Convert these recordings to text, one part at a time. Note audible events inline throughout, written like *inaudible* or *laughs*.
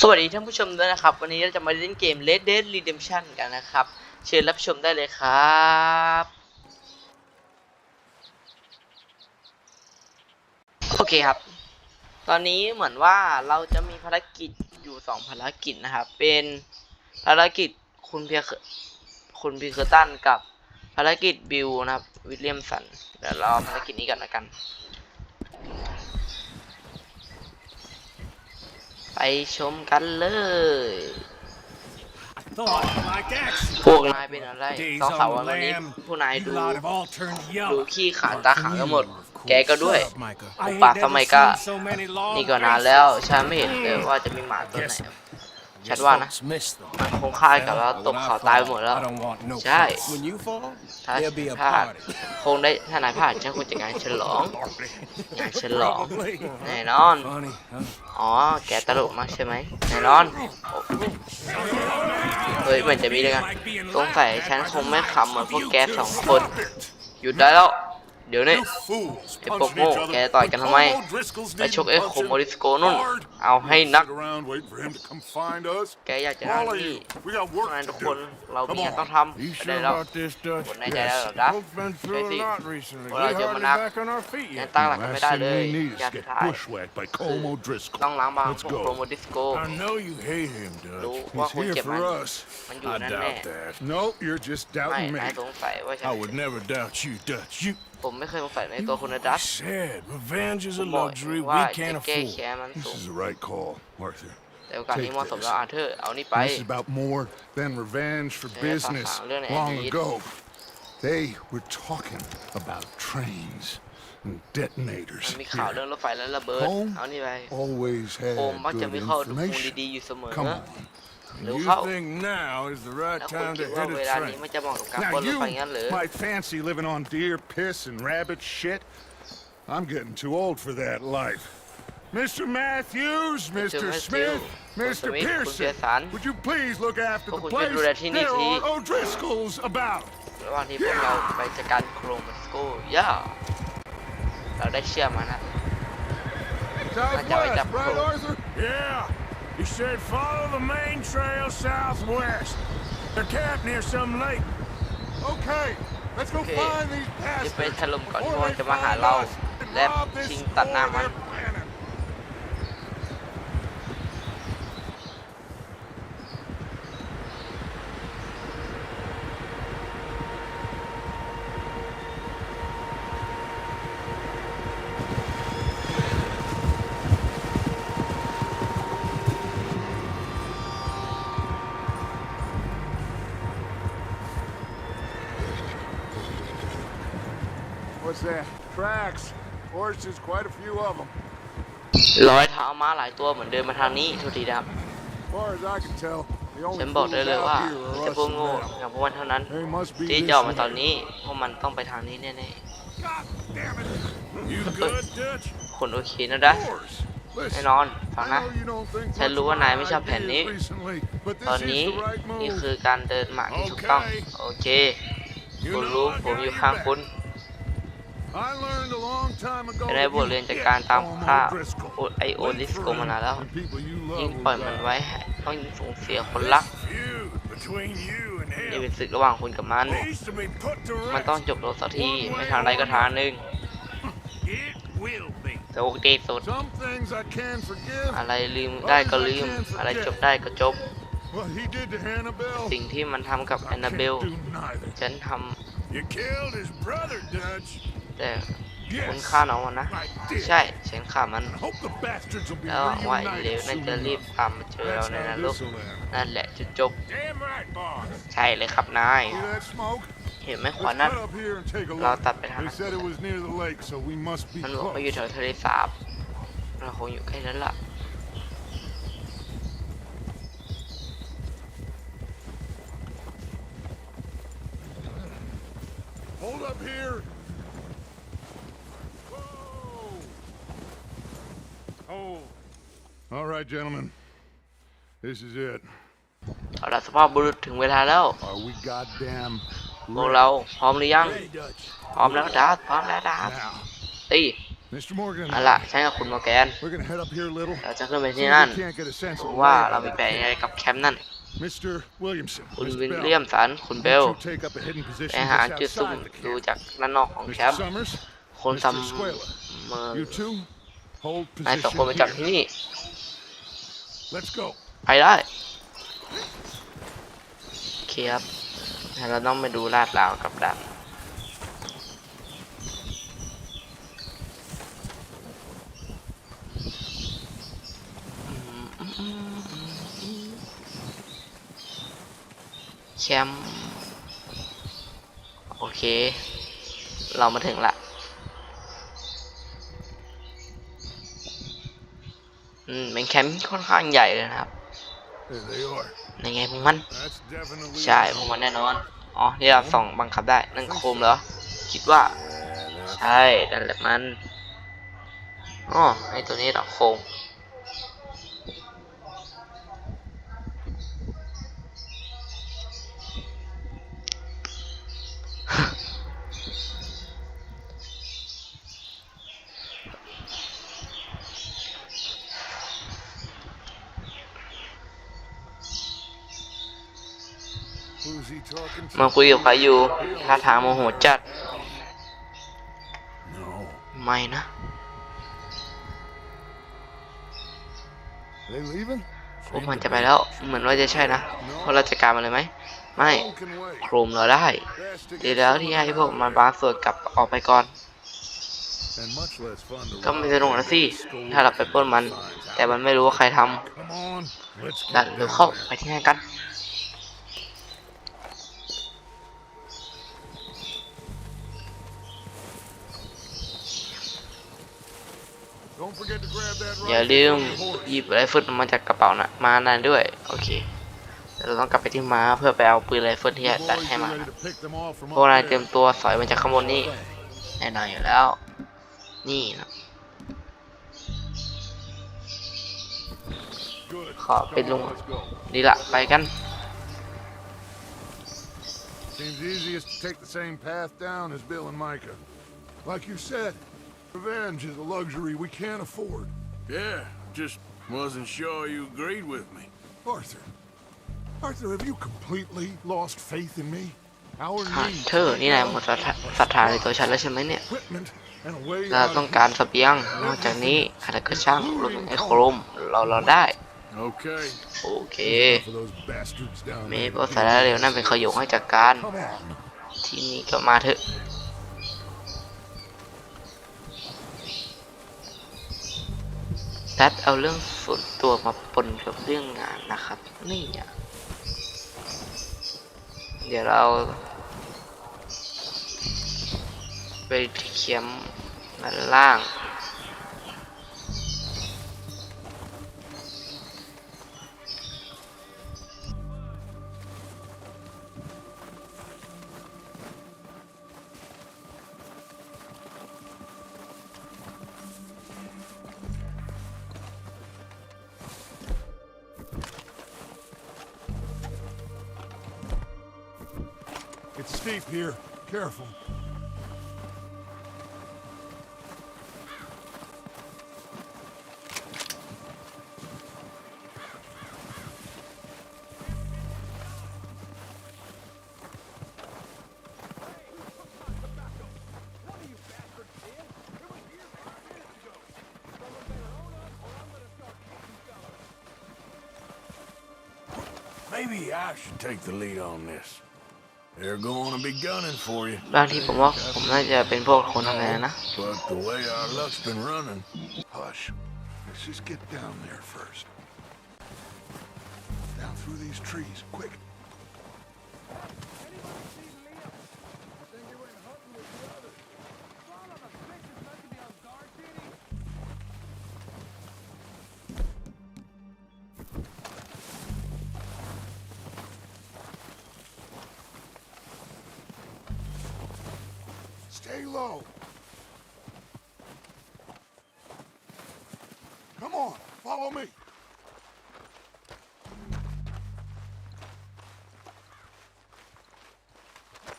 สวัสดีท่านผู้ชมด้วยนะครับ วันนี้เราจะมาเล่นเกม Red Dead Redemption กันนะครับ เชิญรับชมได้เลยครับโอเคครับ ตอนนี้เหมือนว่าเราจะมีภารกิจอยู่สองภารกิจนะครับ เป็นภารกิจคุณเพียร์คุณพีเคอร์ตันกับภารกิจบิลนะครับวิลเลียมสันเดี๋ยวเราเอาภารกิจนี้กันละกัน ไปชมกันเลย Thought like action. พวกนายเป็นอะไร Days สองสาม on วัน the วันนี้ lam. ผู้นาย You ดู lot have all turned ดู yellow. ขี้ขาดตาขาวกันหมด แกก็ด้วย Shut up, Micah. อุ I ปา ain't ส never มัยก็ seen so many long นี่ก็นานแล้ว ฉันไม่เห็นเลยว่าจะมีหมาตัวไหน ฉันว่านะ มันคงคล้ายกับว่าตกเขาตายไปหมดแล้ว I don't want no ใช่ peace. When you fall, ถ้า there'll be a พลาด party. คงได้ถ้านายพลาดฉันคงจะงานฉลองงานฉลอง Probably. แน่นอน Funny, huh? อ๋อ แกตลกมากใช่ไหมแน่นอนโอ้เฮ้ยเหมือนจะมีด้วยกันสงสัยฉันคงไม่ขำเหมือนพวกแกสองคน หยุดได้แล้ว เดี๋ยวนี้ You fools ไอ้พวก punching โง่ each other. แกต่อยกันทำไม Como Driscoll's ไป need ชกไอ้โค punching โมริสโกนุ่น hard. เอาให้นัก Sit around waiting for him to come find us. แกอยากจะนั่ง All of ที่ you, we got พวก work นาย to ทุกคน do. เรามี Come งาน on. ต้องทำ You ไป sure ได้แล้ว about this, Dutch? คนในใจแล้วเหรอจ๊ะ Folks been through Crazy. a lot recently. Well, I we don't hardly wanna- back on our feet ยัง yet. ตั้งหลักกันไม่ Last ได้ thing เลย we need อย่า is สุด get ท้าย bushwhacked by Como Driscoll. ต้องล้างบาง Let's พวกโคโม go. ดิสโก I know you hate him, รู้ Dutch. ว่า He's คุณ here เจ็บมัน for us. มันอยู่ I นั่นแน่ doubt that. No, you're just ไม่ doubting นาย me. สงสัยว่าฉัน I would never doubt you, Dutch. You, ผมไม่เคยสงสัยใน you ตัวคุณนะดัส said revenge is ผ a มบอก luxury ว่า we จะ can't แก้ afford. แค้นมัน This สูง is the right call, Arthur. แต่โอกาสนี้เหมาะสมแล้วอาเธอร์เอานี่ไป This is about more than revenge for Yeah, business. Papa, learn it, Long Andy. ago, they were talking about trains and มัน detonators. มีข่าว here. เรื่องรถไฟและระเบิด Home เอานี่ไป Always โอม had มักจะ good มีข้อมูล information. ดีๆอยู่เสมอ Come on. เร็ว You เข้า think now is the right แล้วคุณ time คิด to ว่า hit เว a ลานี้ train? มันจะเหมาะกับการ Now ปล้นรถ you ไฟงั้นหรือ might fancy living on deer piss and rabbit shit. I'm getting too old for that life. Mr. Matthews, Mr. Matthew, Smith, Mr. Mr. Smith, Pearson, Pearson. would you please look after Put theคุณช่วย place? ดูแลที่นี่ There ที are O'Driscolls about. ระหว่างที่พวกเราไปจัดการโครมัสโกย่าเราได้เชื่อมันนะ Southwest, right, Arthur? Yeah. He said follow the main trail southwest. They're camped near some lake. Okay, let's go Okay. find these จะไป bastards ถล่มก่อนที่ before มัน they จะมาหา find เรา us and และ rob this ชิงตัดหน้า store มัน they're planning. What's that? Tracks. Horses, quite a few of them. รอยเท้าม้าหลายตัวเหมือนเดินมาทางนี้ทุกทีนะครับ As far as I can tell, the ฉั only นบอกได้ fools เลยว่า out here มี are แต่ us พวก and โง่ them. อย่างพวกมันเท่านั้น They must be ที่ this จะออกมาตอน way. นี้พวกมันต้องไปทางนี้แน่ God damn it. You good, Dutch? ๆคนโอเคนะดัส Horse. แน่ Listen, นอนฟัง I นะ know you don't think ฉัน much รู้ of ว่านายไม่ชอบ my แผนนี้ ideas recently, but ตอน this นี้ is the right นี่ move. คือการเดินหมากที่ถูกต้อง โอเค You คุณ know รู้ I ผม got อยู่ your ข้าง back. คุณ ได้ that บทเรียน you จาก get การตาม Homo ฆ่า Driscoll. โอไอโอ Wait ลิส for โกมานานแล้ว him, and people you ยิ่ง love ปล่อย will มัน die. ไว้ต้องยิ่งสูญเสียคนรัก Feud between you and นี่ him เป็นศึกระหว่างคุณกับมัน needs to be put to มันต้อง rest. จบลงสักทีไม่ทางใดก็ทางหนึ่ง It will be. โชคดีสุด Some things I can forgive. อะไรลืมได้ก็ลืม อะไรจบได้ก็จบ What he did to Hannibal, สิ่งที่มันทำกับ I แอนนาเบล can't do neither. ฉันท You killed his brother, Dutch. ำ แต่คุณฆ่าน้องมันนะ ใช่ฉันฆ่ามัน แล้วว่าอีเลวนั่นจะรีบตามมาเจอเราในนรกนั่นแหละจะจบ ใช่เลยครับนาย เห็นไหมควันนั้นเราตัดไปทางมันบอกว่าอยู่แถวทะเลสาบเราคงอยู่แค่นั้นล่ะโ Oh. All right, gentlemen. This is it. เอาละสภาพบุรุษถึงเวลาแล้ว Are we goddamn พวกเราพร้อมหรือยัง Hey, Dutch. พร้อมแล้วดัสพร้อมแล้วดัส now? ตี Mr. Morgan, เอาล่ะฉันกับคุณโมแกน we're gonna head up here a little. เราจะขึ้นไป See ที่ if นั่น we can't get a sense of the ว่า layout เรา of มี the แผนยังไงกับแคมป์นั่น Mr. Williamson, คุณ Miss วิล Bell, เลียมสัน คุณเบล why don't you take up a hidden ไป position หา just จุดซุ่ม outside the ดู camp. จากด้านนอกของแค Mr. มป์ Summers, คนซัม Mr. Squala, เมอร์ you two hold นายสองคน position ไปจับที่ here. นี่ Let's go. ไปได้ โอเคครับงั้นเราต้องไปดูลาดราวกับดักแคมป์โอเค เรามาถึงละ อืมเป็นแคมป์ที่ค่อนข้างใหญ่เลยนะครับ There they are. ในไงพวกมัน That's definitely ใช่พวกมันแน่นอนอ๋อที่เราส่องบังคับได้นั่นโคมเหรอคิดว่า ใช่นั่นแหละมันอ๋อไอตัวนี้เหรอโคม มา to? คุยกับใครอยู่ท่าทางโมโหจัด No. ไม่นะ They leaving? พวกมันจะไปแล้ว เหมือนว่าจะใช่นะพวกเราจัดการมันเลยไหม ไม่ One can wait. โครมเราได้ Best to ดี get แล้ว some ที่ of ให้ the พวกมันบางส่วนกลับออกไปก่อน And much less fun to ก็ไม่ rob สนุกนะสิ scold ถ้าเราไปปล้นมัน finds แต่ out. มันไม่รู้ว่าใครทำ Come on, let's ดัน get เร็ว down เข้า there. ไปที่นั่นกัน Don't forget to grab that อย่า rifle ลืม from your horse. หยิบไรเฟิลมาจากกระเป๋านะมานั่นด้วย โอเคเดี๋ยวเราต้องกลับไปที่ม้าเพื่อไปเอาปืนไรเฟิลที่ You ดัด boys ให้ be มา ready to pick them off from พวก up นาย there. เตรียมตัวสอยมาจากข้างบนนี่แน่นอนอยู่แล้ว นี่นะ Good. ขอเป็น Come ลุง on, let's go. ดีละไปกัน Seems easiest to take the same path down as Bill and Micah. Like you said, revenge is a luxury we can't afford. Yeah, just wasn't sure you agreed with me. Arthur. Arthur, have you completely lost faith in me? Our ฮะ needs เธอนี่นายหมดศรัทธาศรัทธาในตัวฉันแล้วใช่ไหมเนี่ย equipment and a way เรา out ต้อง of การเสบียง นอกจากนี้อะไรก็ช่างรวมถึงไอ้โครม เราเราได้ Okay. โอเค for those bastards down เม there. ย์พวกสารเร็วนั่นเป็นขยงให้จัดการ Come on. ที่นี่ก็มาเถอะ ทัดเอาเรื่องส่วนตัวมาปนกับเรื่องงานนะครับ นี่อะเดี๋ยวเราไปที่เขียมด้านล่าง It's steep here. Careful. Maybe I should take the lead on this. They're going to be gunning for you. บางทีผมว่าผมน่าจะเป็นพวกคนทำงานนะ But the way our luck's been running, Hush. Let's just get down there first. Down through these trees, quick.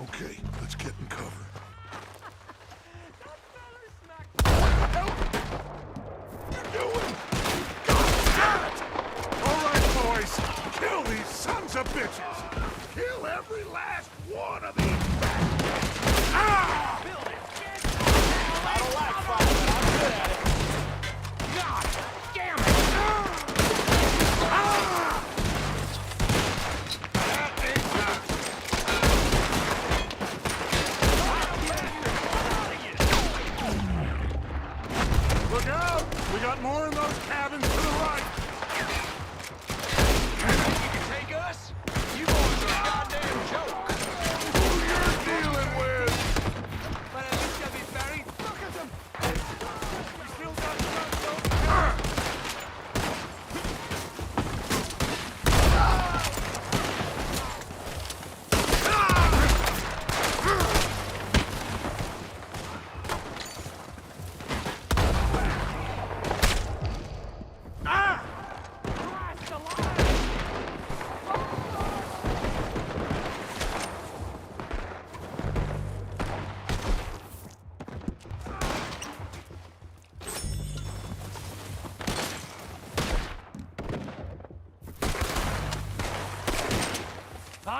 Okay, let's get in cover. All right, boys, kill these sons of bitches! More in those cabins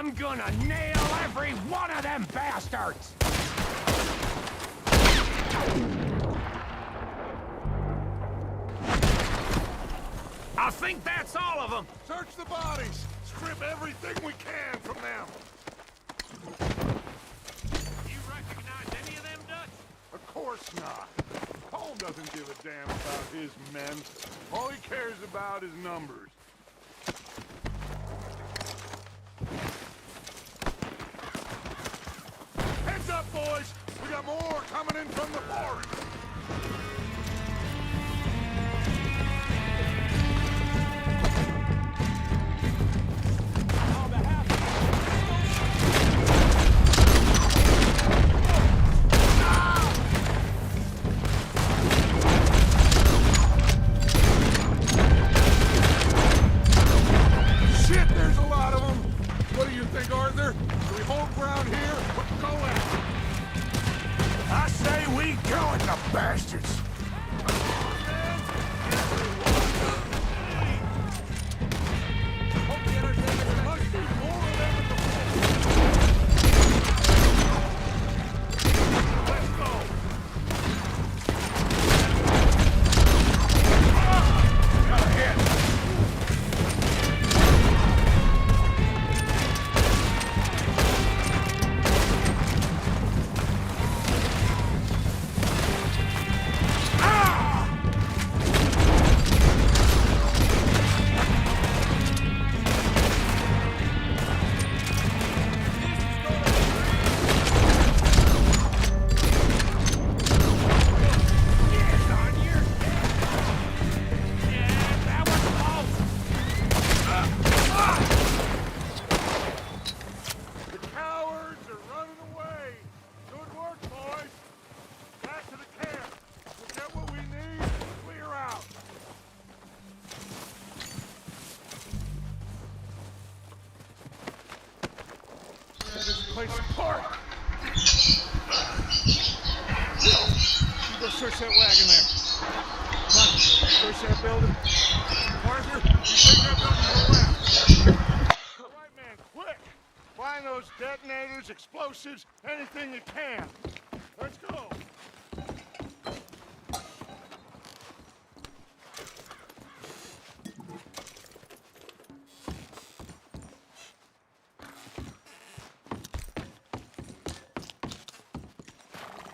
I'm gonna nail every one of them bastards! I think that's all of them! Search the bodies! Strip everything we can from them! You recognize any of them, Dutch? Of course not. Paul doesn't give a damn about his men. All he cares about is numbers. More coming in from the forest! Bastards! Detonators, explosives, anything you can. Let's go.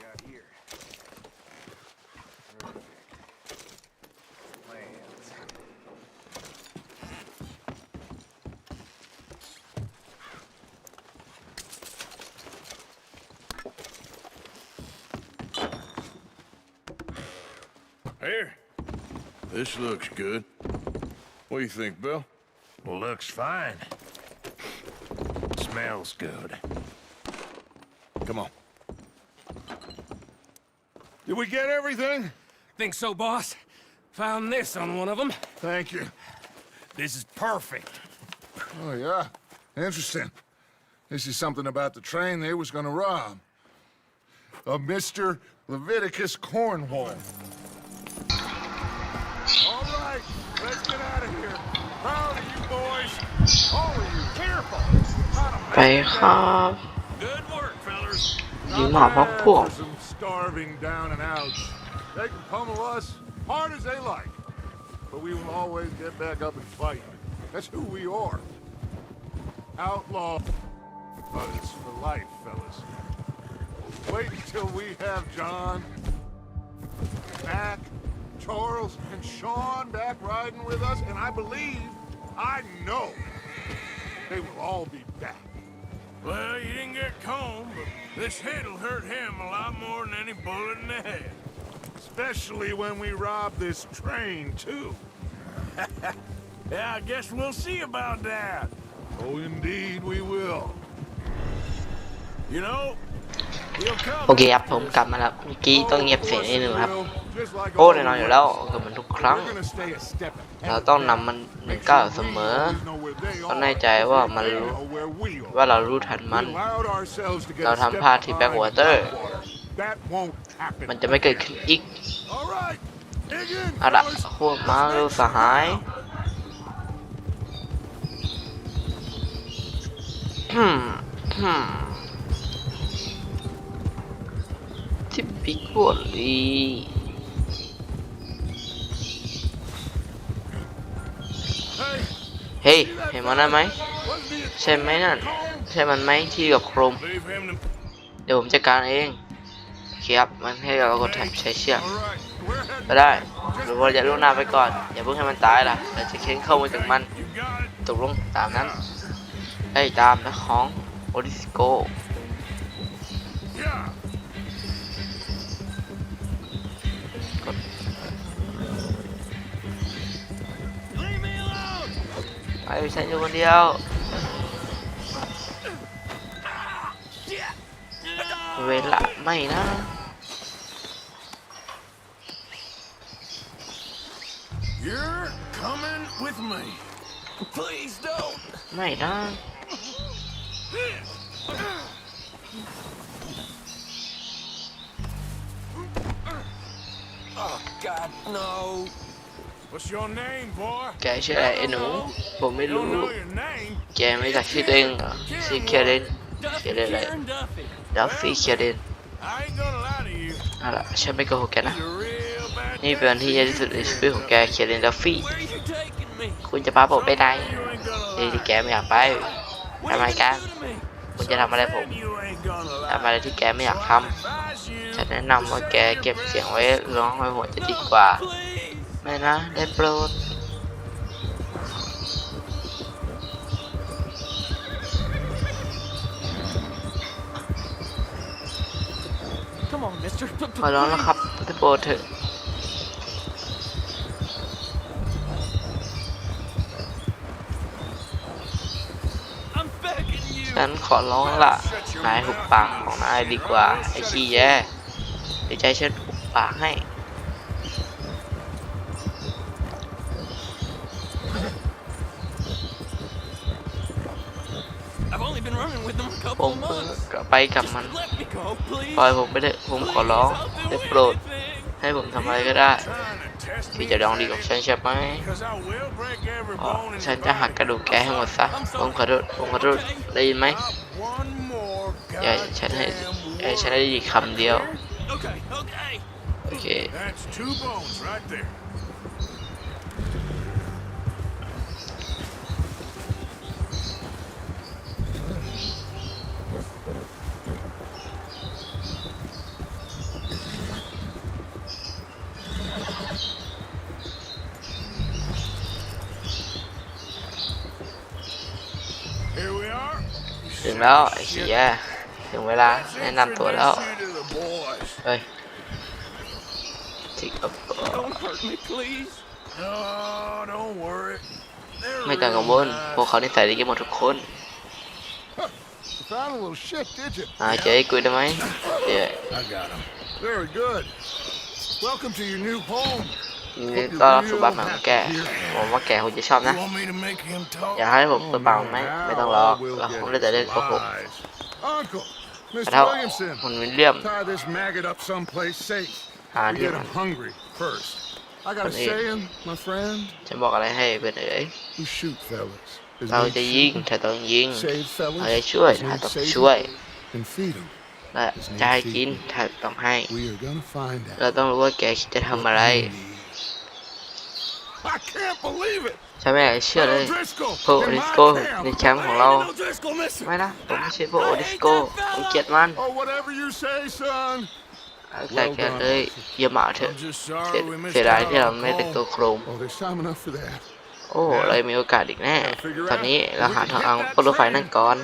got here? Plans. Here. This looks good. What do you think, Bill? Looks fine. Smells good. Come on. Did we get everything? Think so, boss? Found this on one of them. Thank you. This is perfect. Oh, yeah? Interesting. This is something about the train they was gonna rob. Of Mr. Leviticus Cornwall. Hey, let's get out of here. Proud of you boys. All of you. Careful. They have. Good work, fellas. You might have poor. Starving down and. They can pummel us hard as they like, but we will always get back up and fight. That's who we are. Outlaw bugs for life, fellas. Wait until we have John back Charles, and Sean back riding with us, and I believe, I know, they will all be back. Well, you didn't get combed, but this hit'll hurt him a lot more than any bullet in the head. Especially when we rob this train, too. *laughs* Yeah, I guess we'll see about that. Oh, indeed we will. You know. โอเคครับผมกลับมาแล้วเมื่อกี้ต้องเงียบเสียงนิดนึงครับ โอ้แน่นอนอยู่แล้วก็เหมือนทุกครั้ง เราต้องนำมันหนึ่งก้าวเสมอต้องแน่ใจว่ามันรู้ว่าเรารู้ทันมัน เราทำพลาดที่ Backwater มันจะไม่เกิดขึ้นอีกเอาละพวกมาเร็วสหายอืมอืม ที่ปิกวอลลีเฮ้ยเห็นมันนั่นไหมใช่ไหมนั่น ใช่มันไหมที่กับโครม Leave him to เดี๋ยวผมจัดการเองโอเคครับมันให้เรากดแท็บใช้เชือกก็ได้หรือว่าจะล่วงหน้าไปก่อน อย่าเพิ่งให้มันตายล่ะเราจะเค้นเข้ามาจากมัน You got it. ตกลงตามนั้นไอ้ยตามนะของโอริสโก ไปฉันอยู่คนเดียว เวลาไม่นะ You're coming with me. Please don't. ไม่นะ Oh, God, no. แกชื่ออะไรไอ้หนู ผมไม่ You รู้ don't know your name? แกไม่รู้จักชื่อตัวเองเหรอชื่อเคเรนเคเรนอะไรดัฟฟี่เคเรน I ain't gonna lie to you. เอาล่ะฉันไม่โกหกแกนะ You're real bad. นี่เป็นวันที่แย่ที่สุดในชีวิตของแกเคเรนดัฟฟี่ Where you taking me? คุณจะพาผมไปไหน You ain't gonna นี่ lie. ที่แกไม่อยากไป What ทำไม you กัน gonna do to me? คุณจะทำอะไรผม You ain't gonna lie. ทำอะไรที่แกไม่อยากท Advise you. ำฉันแนะนำว่าแกเก็บเสียงไว้ร้องไว้หัวจะดีกว่า Please. ไม่นะ ได้โปรด Come on, mister. P- p- ขอร้องแล้วครับได้โปรดเถอะ I'm begging you. ฉันขอร้องละนายหุบปากของนายดีกว่า ไอ้ขี้แย่เดี๋ยวใจฉันหุบปากให้ ผ couple ม of เพิ่ง months. กลับไปกับมัน Let me go, please. ปล่อยผมไปเถอะผมขอร้อง Please, I'll ได้ do โปรด anything. ให้ผมทำอะไรก็ได้ Trying to test ที่ me จะลองดีกับฉันใช่ไหม Because I will break every อ๋อ bone in ฉัน your จะหัก body. กระดูกแกให้หมดซะผมขอโทษผมขอโทษได้ยินไหม Not one more อย่าฉันให้ goddamn เอ้ยฉันได้ยินคำเดียว Okay, okay. โอเค อัพ Don't hurt me, please. No, don't worry. They're ไม่ต้องกังวล real พวกเขานิสัยดีกันหมดทุกคน You found a little shit, did you? อ่าเจอไอ้กุยได้ไหมเดี๋ยว nice. I got 'em. Very good. Welcome to your new home. ยินดีต้อนรับสู่บ้านใหม่ของแกผมว่าแกคงจะชอบ You นะ want me to make him talk? อยากให้ผมตัวเปล่าไหมไม่ต้องรอเราคงได้แต่เล่นโกหก Lies. Uncle, แต่ Mr. ถ้า Williamson, คุณวิลเลียม tie this maggot up someplace safe. หา We ที่ get มัน him hungry first. I got a Con Ed. saying, my friend. จะบอกอะไรให้เพื่อนเอ๋ย We shoot fellas His เรา men จะยิง shoot ถ้าต้องยิง 'em, save fellas. เราจะช่วย His ถ้า men ต้อง save ช่วย 'em and feed 'em. และจะให้กินถ้าต้องให้ We are gonna find เรา out. ต้องรู้ว่าแกคิดจะทำอะไร what we need. I can't believe it. ฉันไม่อยากจะเชื่อเลย Driscoll พวกโอ in ริส my โก camp. ในแคมป์ของเรา No Driscoll missing. ไม่นะผมไม่ใช่พวกโอริสโกผมเกลียดมัน Oh, whatever you say, son. แต่แกเลยอย่ามาเถอะ I'm just เสีย sorry we missed เสียดาย out ที่เรา on ไม่ได้ the ตัว call. โครม Oh, there's time enough for that. โอ้เรามีโอกาสอีกแน่ ตอนนี้เราหาทางเอารถไฟนั่นก่อน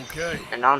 Okay. แน่นอน